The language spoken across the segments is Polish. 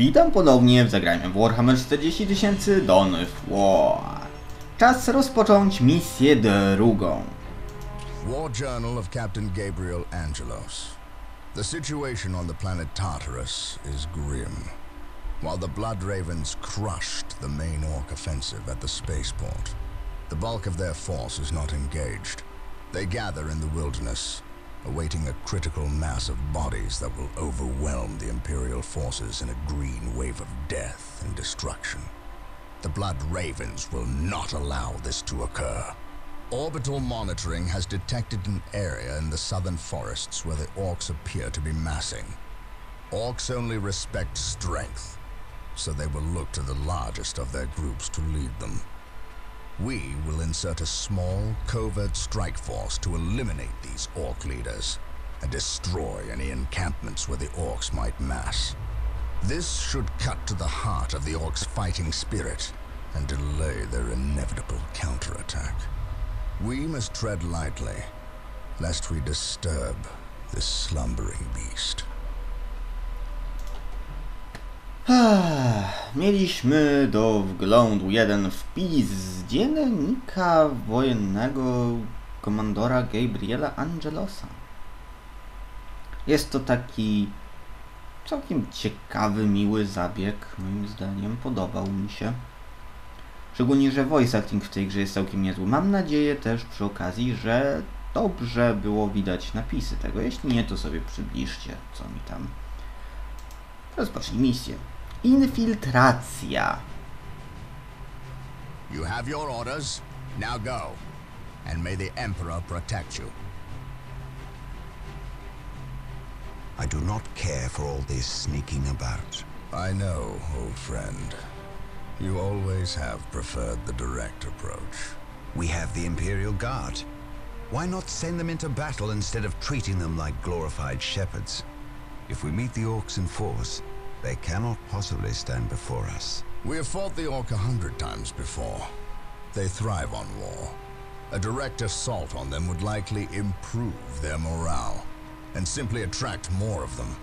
Witam ponownie w zagraniu w Warhammer 40 000 Dawn of War. Czas rozpocząć misję drugą. War Journal of Captain Gabriel Angelos. The situation on the planet Tartarus is grim. While the Blood Ravens crushed the main Orc offensive at the spaceport, the bulk of their force is not engaged. They gather in the wilderness, awaiting a critical mass of bodies that will overwhelm the Imperial forces in a green wave of death and destruction. The Blood Ravens will not allow this to occur. Orbital monitoring has detected an area in the southern forests where the orcs appear to be massing. Orcs only respect strength, so they will look to the largest of their groups to lead them. We will insert a small, covert strike force to eliminate these orc leaders and destroy any encampments where the orcs might mass. This should cut to the heart of the orcs' fighting spirit and delay their inevitable counterattack. We must tread lightly, lest we disturb this slumbering beast. Mieliśmy do wglądu jeden wpis z dziennika wojennego komandora Gabriela Angelosa. Jest to taki całkiem ciekawy, miły zabieg, moim zdaniem. Podobał mi się. Szczególnie, że voice acting w tej grze jest całkiem niezły. Mam nadzieję też przy okazji, że dobrze było widać napisy tego. Jeśli nie, to sobie przybliżcie, co mi tam. Rozpocznij misję. Infiltracja. You have your orders. Now go. And may the Emperor protect you. I do not care for all this sneaking about. I know, old friend. You always have preferred the direct approach. We have the Imperial Guard. Why not send them into battle instead of treating them like glorified shepherds? If we meet the Orcs in force, they cannot possibly stand before us. We have fought the Orc a hundred times before. They thrive on war. A direct assault on them would likely improve their morale, and simply attract more of them.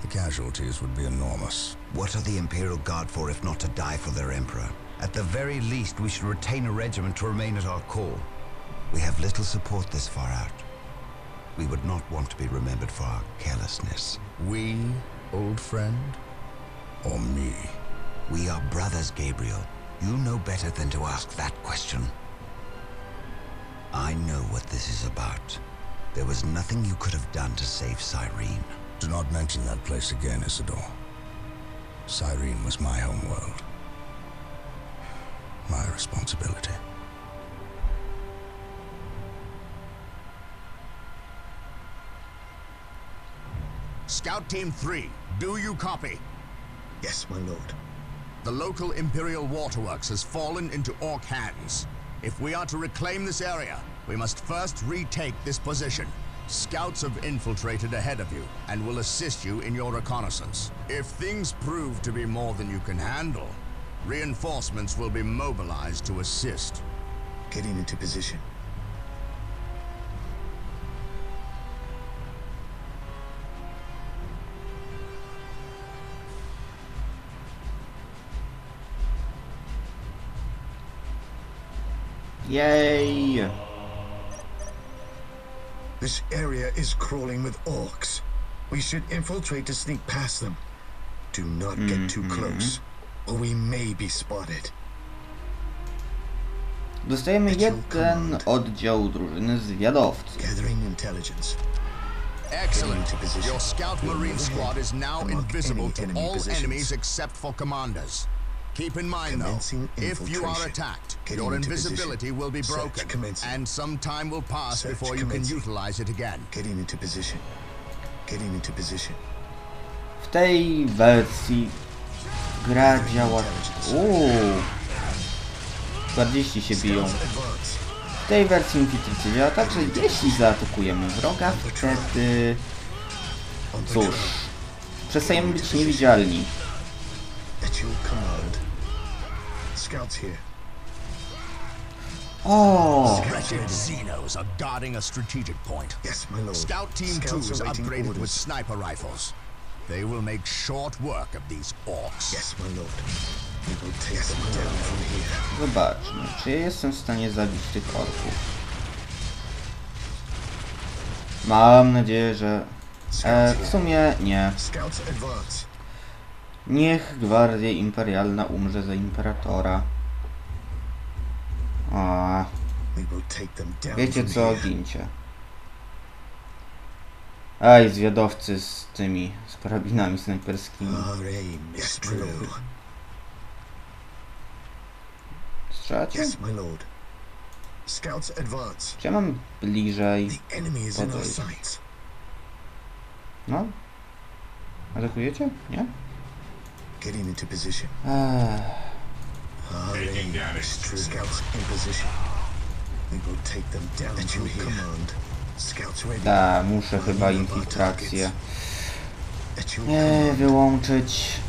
The casualties would be enormous. What are the Imperial Guard for if not to die for their Emperor? At the very least, we should retain a regiment to remain at our call. We have little support this far out. We would not want to be remembered for our carelessness. We, old friend? Or me? We are brothers, Gabriel. You know better than to ask that question. I know what this is about. There was nothing you could have done to save Cyrene. Do not mention that place again, Isidore. Cyrene was my homeworld. My responsibility. Scout Team 3, do you copy? Yes, my lord. The local Imperial Waterworks has fallen into Orc hands. If we are to reclaim this area, we must first retake this position. Scouts have infiltrated ahead of you and will assist you in your reconnaissance. If things prove to be more than you can handle, reinforcements will be mobilized to assist. Getting into position. Jej! This area is crawling with orcs. We should infiltrate to sneak past them. Do not get too mm-hmm. close, or we may be spotted. Dostajemy jeden oddział drużyny zwiadowców. Gathering intelligence. Excellent. Your Scout Marine Squad is now invisible to all enemies except for commanders. Keep in mind, though, if you are attacked, Getting your into invisibility position. will be Search broken, commencing. and some time will pass Search before you can commencing. utilize it again. Getting into position. Getting into position. W tej wersji gra działa... Uuu! 40 się biją. W tej wersji infiltracja działa tak, że jeśli zaatakujemy wroga, wtedy... Cóż... Przestajemy być niewidzialni. At your command. Scouts here. O! Wretched Xenos are guarding a strategic point. Yes, my lord. Scout Team 2 Scouts is awaiting upgraded with orders. sniper rifles. They will make short work of these orcs. Yes, my lord. We will take them down from here. Zobaczmy, czy ja jestem w stanie zabić tych orków. Mam nadzieję, że... E, w sumie nie. Niech Gwardia Imperialna umrze za Imperatora. A, wiecie co? Gincie. Aj, zwiadowcy z tymi, z karabinami snajperskimi. Strzelacie? Ja mam bliżej? Podejść. No? Atakujecie? Nie? Getting into position. Eee, Our aim is true. Scouts in position. We will take them down At your command. Scouts ready. da, muszę chyba infiltrację. Nie, wyłączyć.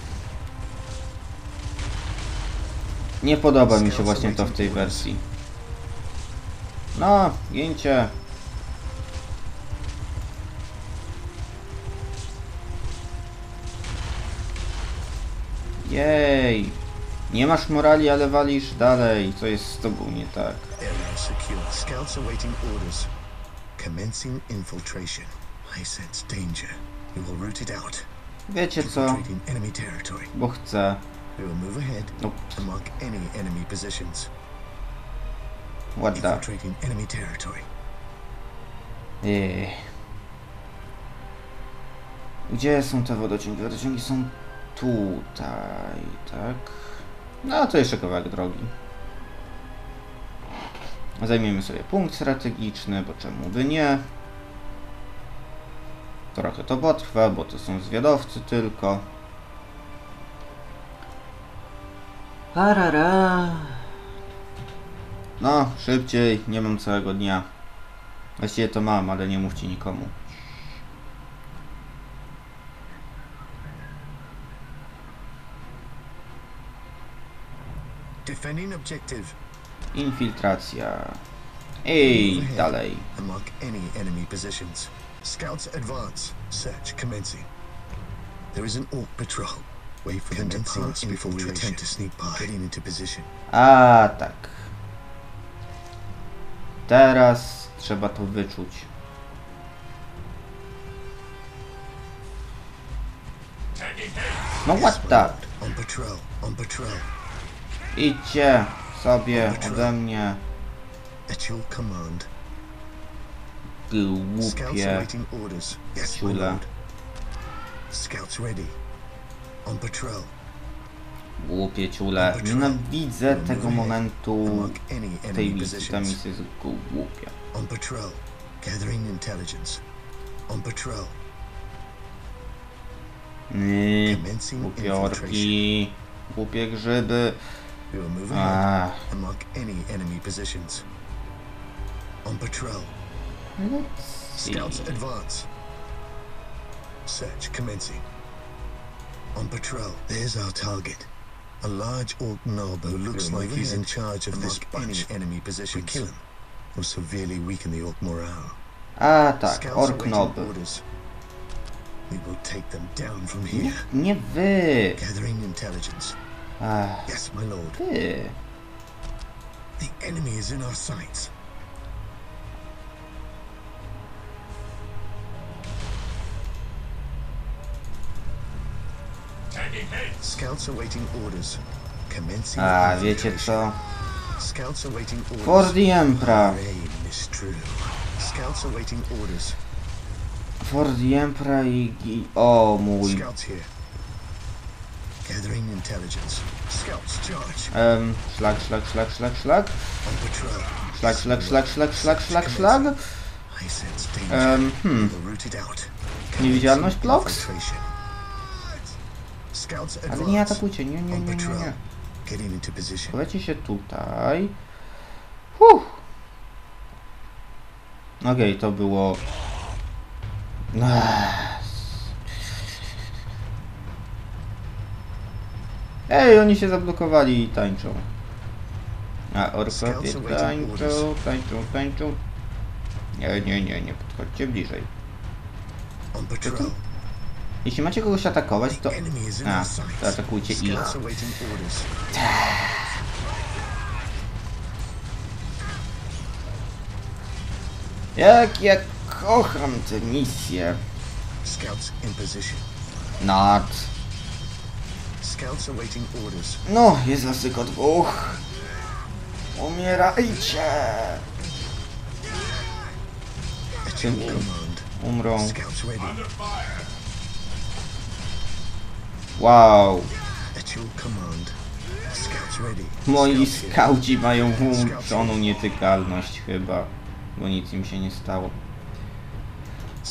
Nie podoba mi się właśnie to w tej wersji. No, gięcie. Jej. Nie masz morali, ale walisz dalej. Co jest z tobą nie tak? Area secure. Scouts awaiting orders. Commencing infiltration. I sense danger. Will root it out. Wiecie co? Bo chcę. We will move ahead mark any enemy positions. what the... Infiltrating enemy territory. Ej. Gdzie są te wodociągi? Wodociągi są tutaj, tak? No to jeszcze kawałek drogi. Zajmiemy sobie punkt strategiczny, bo czemu by nie? Trochę to potrwa, bo to są zwiadowcy tylko. Parara. No, szybciej, nie mam całego dnia. Właściwie to mam, ale nie mówcie nikomu. Defending objective. Infiltracja. Ej, dalej. And mark any enemy positions. Scouts advance. Search commencing. There is an orc patrol. Wait for them to pass before we attempt to sneak by. Getting into position. A tak. Teraz trzeba to wyczuć. No what the? On patrol. On patrol. Idźcie sobie ode mnie, głupie patrol. Głupie ciule. Nienawidzę tego momentu tej misji. Ta misja jest głupia. On patrol. Gathering intelligence. On patrol. Yy, Commencing głupie infiltration. orki. Głupie grzyby. We will move ahead Ach, and mark any enemy positions. On patrol. let's Scouts see. advance. Search commencing. On patrol. There's our target. A large orc knob who looks We'll like move he's in charge of this bunch. any enemy positions. We kill him. Will severely weaken the orc morale. A tak, Scouts ork awaiting nob. orders. We will take them down from Nie, here. nie wy. Gathering intelligence. Ach, Yes, my lord. ty. The enemy is in our sights. Scouts awaiting orders. Commencing ah, A wiecie co? Scouts awaiting orders. For the Emperor. Our aim is true. Scouts awaiting orders. For the Emperor i... i o mój. Gathering intelligence. Scouts charge. Szlak. On patrol. Szlak, szlak, szlak, szlak, szlak, szlak, szlak. I sense danger. Em, hmm. Niewidzialność blocks? Ale nie atakujcie, nie, nie, nie, nie, nie. Chowajcie się tutaj. Huh. Okej, to było... Ech. Ej, oni się zablokowali i tańczą. A orkowie tańczą, tańczą, tańczą. Nie, nie, nie, nie podchodźcie bliżej. Jeśli macie kogoś atakować, to... A, to atakujcie ich. Orders. Jak ja kocham tę misję. Scouts No, jest was tylko dwóch. Umierajcie! Umrą. Scouts ready. Wow. At your command. Scouts ready. Moi skauci mają włączoną nietykalność chyba. Bo nic im się nie stało.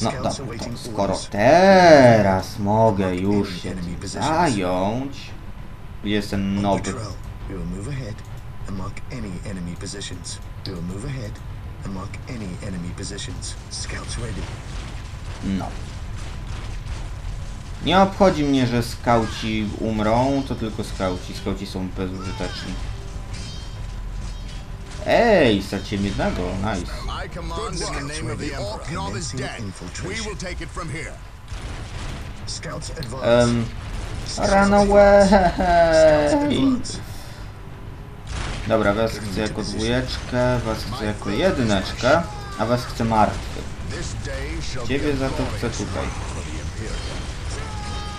No dobra, to skoro teraz mogę już się zająć. Jest ten On nowy. No. Nie obchodzi mnie, że skauci umrą, to tylko skauci. Skauci są bezużyteczni. Ej, straciłem jednego, nice. Um, run away! Dobra, was chcę jako dwójeczkę, was chcę jako jedyneczkę, a was chcę martwy. Ciebie za to chcę tutaj.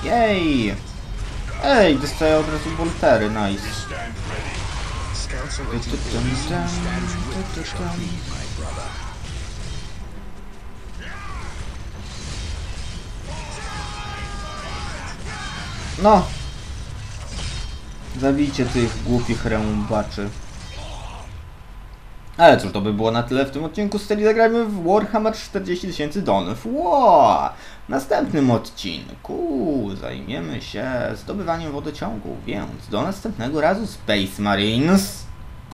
Jej! Ej, dostaję od razu boltery, nice. Brother. No! Zabijcie tych głupich rębaczy. Ale cóż, to by było na tyle w tym odcinku serii Zagrajmy w Warhammer 40 tysięcy Donów. Wow! W następnym odcinku zajmiemy się zdobywaniem wodociągu, więc do następnego razu Space Marines!